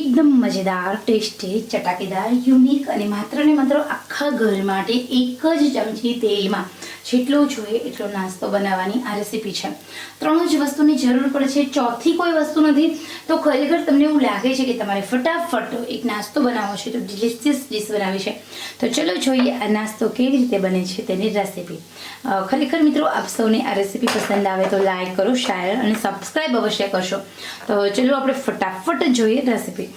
એકદમ મજેદાર, tasty, ચટાકેદાર, unique અને માત્ર ને માત્ર આખા ઘર માટે એક જ ચમચી તેલમાં જેટલો જોઈએ એટલો નાસ્તો બનાવવાની આ રેસીપી છે. ત્રણ જ વસ્તુની જરૂર પડે છે. ચોથી કોઈ વસ્તુ નથી. તો ખરેખર તમને એવું લાગે છે કે તમારે ફટાફટ એક નાસ્તો બનાવવો છે, તો ડિલિશિયસ ડીશ બનાવી છે. તો ચલો જોઈએ આ નાસ્તો કેવી રીતે બને છે તેની રેસીપી ખરેખર મિત્રો આપ સૌને આ રેસીપી પસંદ આવે તો લાઇક કરો શેર અને સબસ્ક્રાઈબ અવશ્ય કરશો. તો ચલો આપણે ફટાફટ જોઈએ રેસીપી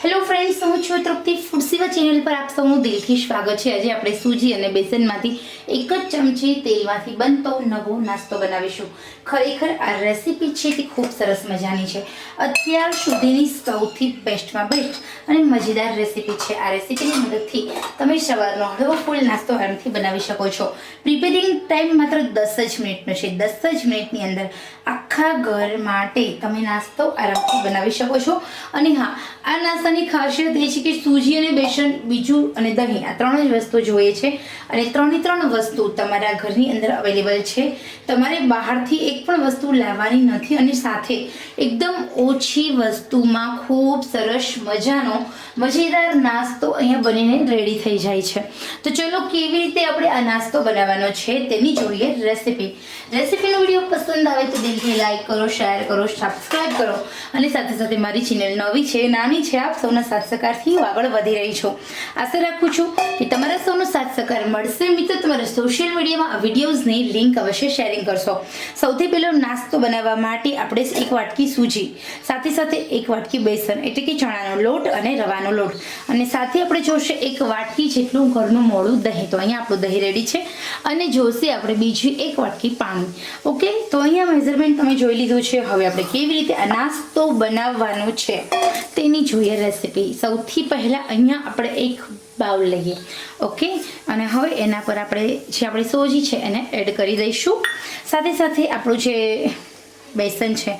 હેલો ફ્રેન્ડ્સ હું છું તૃપ્તિ. ફૂડ સેવા ચેનલ પર આપ સૌનું દિલથી સ્વાગત છે. આજે આપણે સૂજી અને બેસનમાંથી એક જ ચમચી તેલમાંથી બનતો નવો નાસ્તો બનાવીશું. ખરેખર આ રેસીપી છે તે ખૂબ સરસ મજાની છે. અત્યાર સુધીની સૌથી બેસ્ટમાં બેસ્ટ અને મજેદાર રેસીપી છે. આ રેસીપીની મદદથી તમે સવારનો હળવો ફૂલ નાસ્તો આરામથી બનાવી શકો છો. પ્રિપેરિંગ ટાઈમ માત્ર દસ જ મિનિટનો છે. દસ જ મિનિટની અંદર આખા ઘર માટે તમે નાસ્તો આરામથી બનાવી શકો છો. અને હા, આ નાસ્તાની ખાસિયત એ છે કે સૂજી અને બેસન, બીજું અને દહીં આ ત્રણ જ વસ્તુ જોઈએ છે. અને ત્રણે ત્રણ વસ્તુ તમારા ઘરની અંદર અવેલેબલ છે. તમારે બહારથી એક પણ વસ્તુ લાવવાની નથી અને સાથે એકદમ ઓછી વસ્તુમાં ખૂબ સરસ મજાનો, મજેદાર નાસ્તો અહીંયા બનીને રેડી થઈ જાય છે. તો ચલો કેવી રીતે આપણે આ નાસ્તો બનાવવાનો છે તેની જોઈએ રેસીપી રેસીપીનો વીડિયો પસંદ આવે તો દિલથી લાઈક કરો શેર કરો સબસ્ક્રાઈબ કરો અને સાથે સાથે મારી ચેનલ નવી છે, નાની છે, આપ સૌના સાથ સહકારથી આગળ વધી રહી છું. આશા રાખું છું કે તમારા સૌનો સાથ સહકાર મળશે. મિત્રો, તમારા સોશિયલ મીડિયામાં વિડીયોઝની લિંક અવશ્ય શેરિંગ કરશો. સૌથી પહેલો નાસ્તો બનાવવા માટે આપણે એક વાટકી સૂજી, સાથે સાથે એક વાટકી બેસન, એટલે કે ચણાનો લોટ અને રવાનો લોટ. અને સાથે આપણે જોશે એક વાટકી જેટલું ઘરનું મોડું દહીં. તો અહીંયા આપણું દહીં રેડી છે. અને જોશે આપણે બીજી એક વાટકી પાણી. ઓકે તો અહીંયા મેઝરમેન્ટ તમે જોઈ લીધું છે. હવે આપણે કેવી રીતે નાસ્તો બનાવવાનો છે? તેની જોઈએ રેસીપી સૌથી પહેલાં અહીંયા આપણે એક બાઉલ લઈએ. ઓકે અને હવે એના પર આપણે જે આપણી સોજી છે એને એડ કરી દઈશું. સાથે સાથે આપણું જે બેસન છે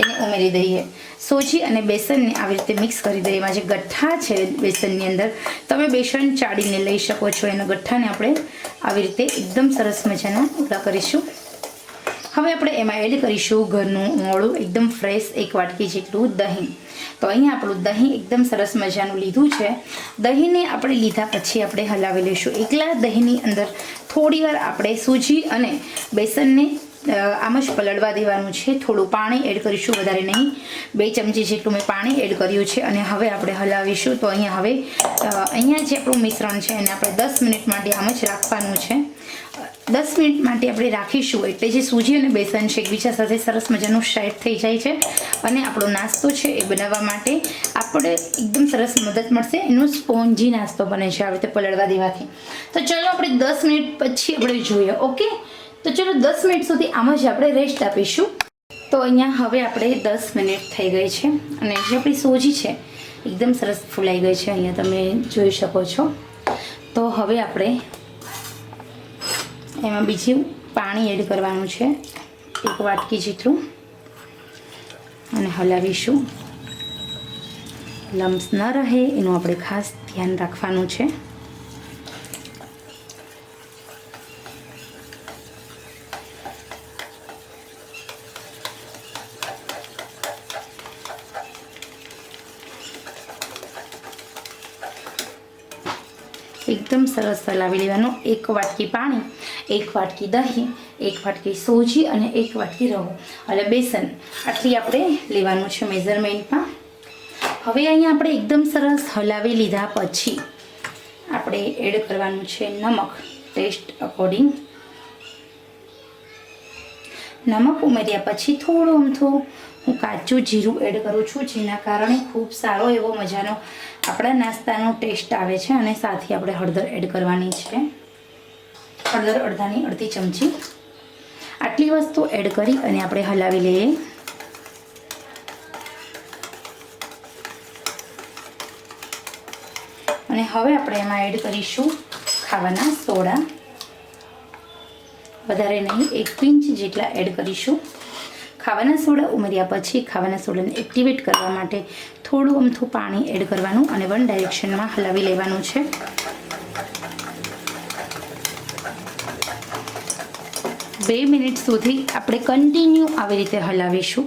એને ઉમેરી દઈએ. સોજી અને બેસનને આવી રીતે મિક્સ કરી દઈએ. એમાં જે ગઠ્ઠા છે બેસનની અંદર, તમે બેસન ચાળીને લઈ શકો છો. એના ગઠ્ઠાને આપણે આવી રીતે એકદમ સરસ મજાના ઉડા કરીશું. હવે આપણે એમાં એડ કરીશું ઘરનું મોળું, એકદમ ફ્રેશ એક વાટકી જેટલું દહીં. તો અહીંયા આપણું દહીં એકદમ સરસ મજાનું લીધું છે. દહીંને આપણે લીધા પછી આપણે હલાવી લઈશું. એકલા દહીંની અંદર થોડીવાર આપણે સૂજી અને બેસનને આમ જ પલળવા દેવાનું છે. થોડું પાણી એડ કરીશું, વધારે નહીં. બે ચમચી જેટલું મેં પાણી એડ કર્યું છે અને હવે આપણે હલાવીશું. તો અહીંયા હવે અહીંયા જે આપણું મિશ્રણ છે એને આપણે દસ મિનિટ માટે આમ જ રાખવાનું છે. દસ મિનિટ માટે આપણે રાખીશું એટલે જે સૂજી અને બેસન છે, એકબીજા સાથે સરસ મજાનું સેટ થઈ જાય છે. અને આપણો નાસ્તો છે એ બનાવવા માટે આપણે એકદમ સરસ મદદ મળશે. એનો સ્પોન્જી નાસ્તો બને છે, આવી રીતે પલળવા દેવાથી. તો ચલો આપણે દસ મિનિટ પછી આપણે જોઈએ, ઓકે? તો ચલો દસ મિનિટ સુધી આમ જ આપણે રેસ્ટ આપીશું. તો અહીંયા હવે આપણે દસ મિનિટ થઈ ગઈ છે અને જે આપણી સોજી છે, એકદમ સરસ ફૂલાઈ ગઈ છે. અહીંયા તમે જોઈ શકો છો. તો હવે આપણે એમાં બીજું પાણી એડ કરવાનું છે, એક વાટકી જેટલું. અને હલાવીશું. લમ્સ ન રહે, એનું આપણે ખાસ ધ્યાન રાખવાનું છે. એકદમ સરસ હલાવી લેવાનું એક વાટકી પાણી, એક વાટકી દહીં, એક વાટકી સોજી અને એક વાટકી રવો એટલે બેસન. આટલી આપણે લેવાનું છે મેઝરમેન્ટમાં. હવે અહીંયા આપણે એકદમ સરસ હલાવી લીધા પછી આપણે એડ કરવાનું છે નમક. Taste according. નમક ઉમેર્યા પછી થોડું અમથું હું કાચું જીરું એડ કરું છું, જેના કારણે ખૂબ સારો એવો મજાનો આપણા નાસ્તાનો ટેસ્ટ આવે છે અને સાથે આપણે હળદર એડ કરવાની છે. હળદર અડધાની અડધી ચમચી. આટલી વસ્તુ એડ કરી અને આપણે હલાવી લઈએ. અને હવે આપણે એમાં એડ કરીશું ખાવાના સોડા. વધારે નહીં, એક પિંચ જેટલા એડ કરીશું. ખાવાના સોડા ઉમેર્યા પછી ખાવાના સોડાને એક્ટિવેટ કરવા માટે થોડું અમથું પાણી એડ કરવાનું અને વન ડાયરેક્શનમાં હલાવી લેવાનું છે. બે મિનિટ સુધી આપણે કન્ટિન્યુ આવી રીતે હલાવીશું.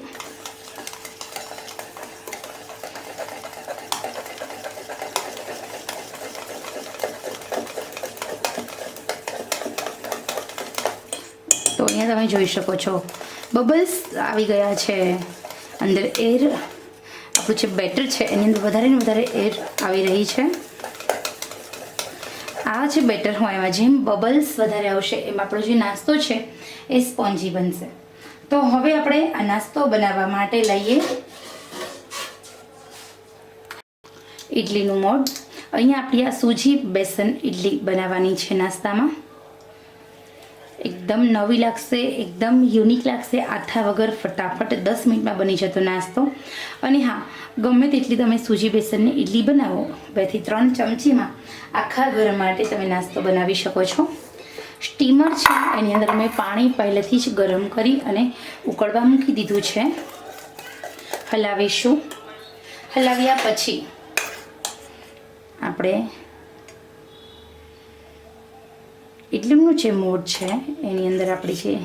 અહીંયા તમે જોઈ શકો છો. બબલ્સ આવી ગયા છે. અંદર એર આપણું જે બેટર છે, એની અંદર વધારે ને વધારે એર આવી રહી છે. આ જે બેટર હોય, એમાં જેમ બબલ્સ વધારે આવશે, એમ આપણો જે નાસ્તો છે, એ સ્પોન્જી બનશે. તો હવે આપણે આ નાસ્તો બનાવવા માટે લઈએ. ઇડલીનું મોડ અહીંયા આપણી આ સૂજી બેસન ઇડલી બનાવવાની છે નાસ્તામાં. એકદમ નવી લાગશે, એકદમ યુનિક લાગશે. આથા વગર ફટાફટ દસ મિનિટમાં બની જતો નાસ્તો. અને હા, ગમે તેટલી તમે સૂજી બેસનની ઇડલી બનાવો બેથી ત્રણ ચમચીમાં આખા ઘર માટે તમે નાસ્તો બનાવી શકો છો. સ્ટીમર છે, એની અંદર મેં પાણી પહેલેથી જ ગરમ કરી અને ઉકળવા મૂકી દીધું છે. હલાવીશું. હલાવ્યા પછી આપણે ઇડલીનું જે મોડ છે, એની અંદર આપણી છે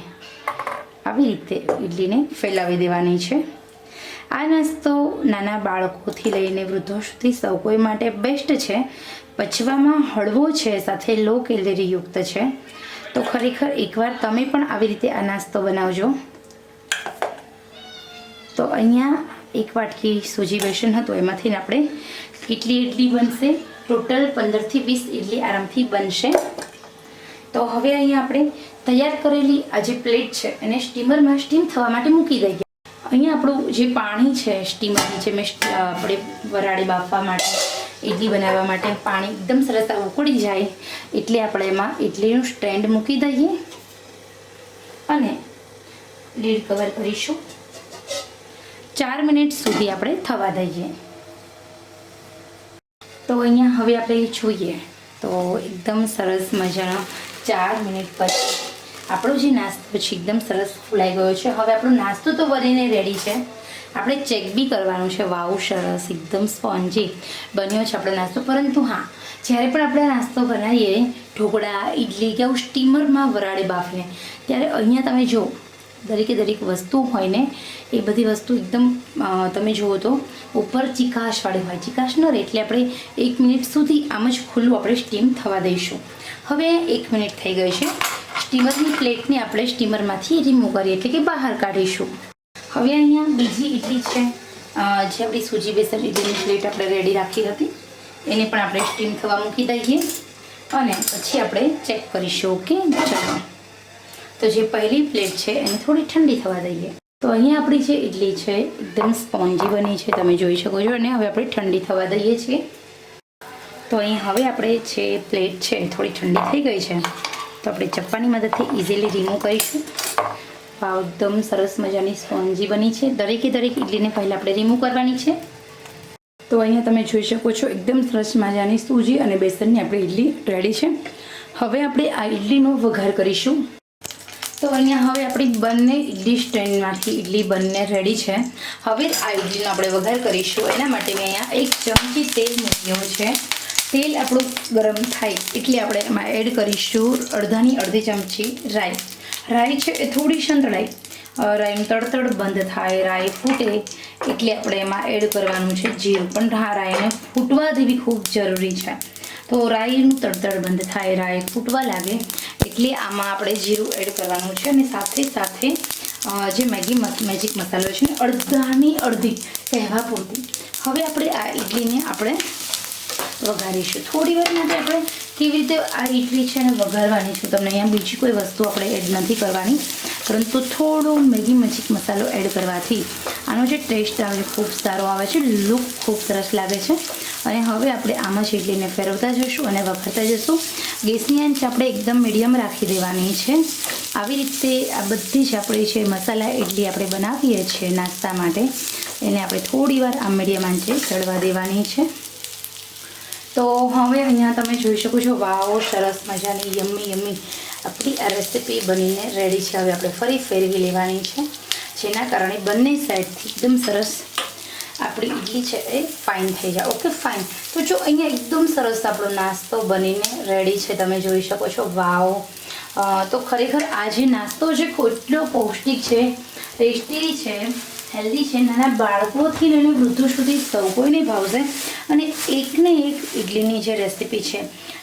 આવી રીતે ઇડલીને ફેલાવી દેવાની છે. આ નાસ્તો નાના બાળકોથી લઈને વૃદ્ધો સુધી સૌ કોઈ માટે બેસ્ટ છે. પચવામાં હળવો છે, સાથે લો કેલેરીયુક્ત છે. તો ખરેખર એકવાર તમે પણ આવી રીતે આ નાસ્તો બનાવજો. તો અહીંયા એક વાટકી સૂજી બેસન હતું, એમાંથી આપણે કેટલી ઇડલી બનશે? ટોટલ પંદરથી વીસ ઇડલી આરામથી બનશે. તો હવે અહીંયા આપણે તૈયાર કરેલી આ જે પ્લેટ છે, એને સ્ટીમરમાં સ્ટીમ થવા માટે મૂકી દઈએ. અહીંયા આપણું જે પાણી છે સ્ટીમરની જે મેં આપણે વરાળે બાફવા માટે ઇડલી બનાવવા માટે પાણી એકદમ સરસ ઉકળી જાય, એટલે આપણે એમાં ઇડલીનું સ્ટેન્ડ મૂકી દઈએ. અને લીડ કવર કરીશું. ચાર મિનિટ સુધી આપણે થવા દઈએ. તો અહીંયા હવે આપણે જોઈએ તો એકદમ સરસ મજાનો ચાર મિનિટ પછી. આપણો જે નાસ્તો છે એકદમ સરસ ફૂલાઈ ગયો છે. હવે આપણો નાસ્તો તો વરીને રેડી છે. આપણે ચેક બી કરવાનું છે. વાવ, સરસ, એકદમ સ્પોન્જી બન્યો છે આપણો નાસ્તો. પરંતુ હા, જ્યારે પણ આપણે નાસ્તો બનાવીએ, ઢોકળા ઇડલી કે આવું સ્ટીમરમાં વરાળે બાફીને, ત્યારે અહીંયા તમે જો, દરેકે દરેક વસ્તુ હોય ને, એ બધી વસ્તુ એકદમ તમે જુઓ તો, ઉપર ચિકાશવાળી હોય. ચિકાશ ન રહે, એટલે આપણે એક મિનિટ સુધી આમ જ ખુલ્લું આપણે સ્ટીમ થવા દઈશું. હવે એક મિનિટ થઈ ગઈ છે. સ્ટીમરની પ્લેટને આપણે સ્ટીમરમાંથી રિમૂવ કરીએ, એટલે કે બહાર કાઢીશું. હવે અહીંયા બીજી ઇડલી છે. જે આપણી સૂજી બેસન ઇડલીની પ્લેટ આપણે રેડી રાખી હતી. એને પણ આપણે સ્ટીમ થવા મૂકી દઈએ. અને પછી આપણે ચેક કરીશું ઓકે ચાલો. તો જે પહેલી પ્લેટ છે, એને થોડી ઠંડી થવા દઈએ. તો અહીંયા આપણી જે ઇડલી છે, એકદમ સ્પોન્જી બની છે, તમે જોઈ શકો છો. અને હવે આપણે ઠંડી થવા દઈએ છીએ. તો અહીં હવે આપણે જે પ્લેટ છે થોડી ઠંડી થઈ ગઈ છે. તો આપણે ચપ્પાની મદદથી ઇઝીલી રિમૂવ કરીશું. પાવ એકદમ સરસ મજાની સ્પોન્જી બની છે. દરેકે દરેક ઇડલીને પહેલાં આપણે રિમૂવ કરવાની છે. તો અહીંયા તમે જોઈ શકો છો એકદમ સરસ મજાની સૂજી અને બેસનની આપણી ઇડલી રેડી છે. હવે આપણે આ ઇડલીનો વઘાર કરીશું. તો અહીંયા હવે આપણી બંને ઇડલી સ્ટેન્ડમાંથી ઇડલી બંને રેડી છે. હવે આ ઇડલીનો આપણે વઘાર કરીશું. એના માટે મેં અહીંયા એક ચમચી તેલ મૂક્યો છે. તેલ આપણું ગરમ થાય એટલે આપણે એમાં એડ કરીશું અડધાની અડધી ચમચી રાઈ. રાઈ છે એ થોડી સંતળાય રાઈનું તડતડ બંધ થાય, રાઈ ફૂટે એટલે આપણે એમાં એડ કરવાનું છે જીરું. પણ હા, રાઈને ફૂટવા દેવી ખૂબ જરૂરી છે. તો રાઈનું તડતડ બંધ થાય, રાઈ ફૂટવા લાગે એટલે આમાં આપણે જીરું એડ કરવાનું છે અને સાથે સાથે જે મેગી મેજિક મસાલો છે અડધાની અડધી કહેવા પૂરતી. હવે આપણે આ ઇડલીને આપણે વઘારીશું. થોડી વાર માટે આપણે કેવી રીતે આ ઇડલી છે ને વઘારવાની છું, તમને અહીંયા બીજી કોઈ વસ્તુ આપણે એડ નથી કરવાની. પરંતુ થોડો મેગી મજીક મસાલો એડ કરવાથી આનો જે ટેસ્ટ આવે, ખૂબ સારો આવે છે લુક ખૂબ સરસ લાગે છે. અને હવે આપણે આમાં જ ઇડલીને ફેરવતા જઈશું અને વઘારતા જઈશું. ગેસની આંચ આપણે એકદમ મીડિયમ રાખી દેવાની છે. આવી રીતે આ બધી જ આપણી જે મસાલા ઇડલી આપણે બનાવીએ છીએ નાસ્તા માટે, એને આપણે થોડી વાર આ મીડિયમ આંચે ચડવા દેવાની છે. તો હવે અહીંયા તમે જોઈ શકો છો, વાવ, સરસ મજાની, યમ્મી યમ્મી આપણી આ રેસીપી બનીને રેડી છે. હવે આપણે ફરી ફેરવી લેવાની છે. જેના કારણે બંને સાઈડથી એકદમ સરસ આપણી ઇડલી છે એ ફાઇન થઈ જાય. ઓકે ફાઇન તો જો અહીંયા એકદમ સરસ આપણો નાસ્તો બનીને રેડી છે, તમે જોઈ શકો છો, વાવ. તો ખરેખર આ જે નાસ્તો છે એટલો પૌષ્ટિક છે, ટેસ્ટી છે. હેલ્ધી છે. નાના બાળકોથી લઈને વૃદ્ધો સુધી સૌ કોઈને ભાવશે અને એકને એક ઇડલીની જે રેસીપી છે,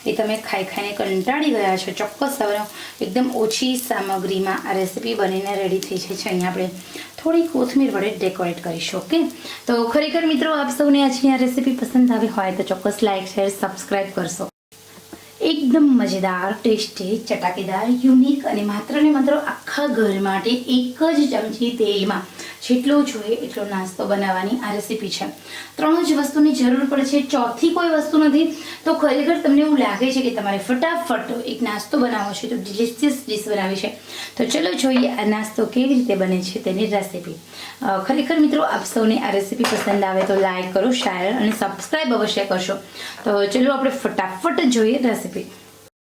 એ તમે ખાઈ ખાઈને કંટાળી ગયા છો. ચોક્કસ સવારે એકદમ ઓછી સામગ્રીમાં આ રેસીપી બનીને રેડી થઈ છે. અહીંયા આપણે થોડી કોથમીર વડે ડેકોરેટ કરીશું ઓકે તો ખરેખર મિત્રો, આપ સૌને આજની આ રેસીપી પસંદ આવી હોય તો ચોક્કસ લાઇક શેર સબસ્ક્રાઈબ કરશો. એકદમ મજેદાર, ટેસ્ટી, ચટાકેદાર યુનિક અને માત્ર ને માત્ર આખા ઘર માટે એક જ ચમચી તેલમાં જેટલો જોઈએ એટલો નાસ્તો બનાવવાની આ રેસીપી છે. ત્રણ જ વસ્તુની જરૂર પડે છે. ચોથી કોઈ વસ્તુ નથી. તો ખરેખર તમને એવું લાગે છે કે તમારે ફટાફટ એક નાસ્તો બનાવવો છે તો ડિલિશિયસ ડીશ બનાવી છે. તો ચલો જોઈએ આ નાસ્તો કેવી રીતે બને છે તેની રેસીપી ખરેખર મિત્રો આપ સૌને આ રેસીપી પસંદ આવે તો લાઇક કરો શેર અને સબસ્ક્રાઈબ અવશ્ય કરશો. તો ચલો આપણે ફટાફટ જોઈએ રેસીપી